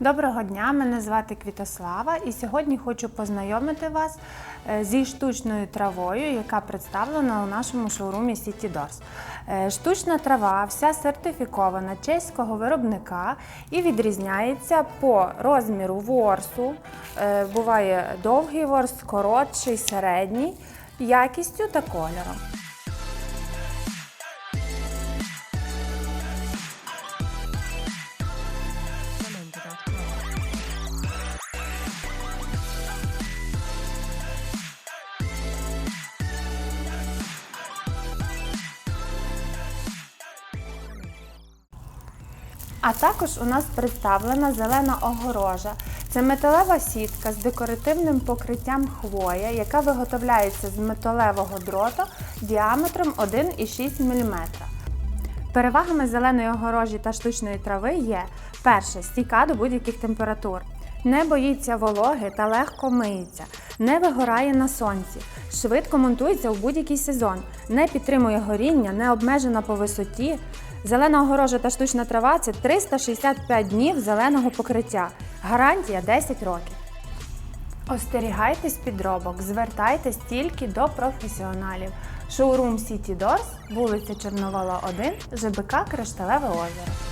Доброго дня, мене звати Квітослава, і сьогодні хочу познайомити вас е, зі штучною травою, яка представлена у нашому шоурумі City Doors. Е, Штучна трава вся сертифікована чеського виробника і відрізняється по розміру ворсу. Е, Буває довгий ворс, коротший, середній, якістю та кольором. А також у нас представлена зелена огорожа. Це металева сітка з декоративним покриттям хвоя, яка виготовляється з металевого дроту діаметром 1,6 мм. Перевагами зеленої огорожі та штучної трави є перше стійка до будь-яких температур. Не боїться вологи та легко миється, не вигорає на сонці, швидко монтується у будь-який сезон, не підтримує горіння, не обмежена по висоті. Зелена огорожа та штучна трава це 365 днів зеленого покриття. Гарантія 10 років. Остерігайтесь підробок, звертайтесь тільки до професіоналів. Шоурум City Doors, вулиця Чорновола 1, ЖБК Кришталеве озеро.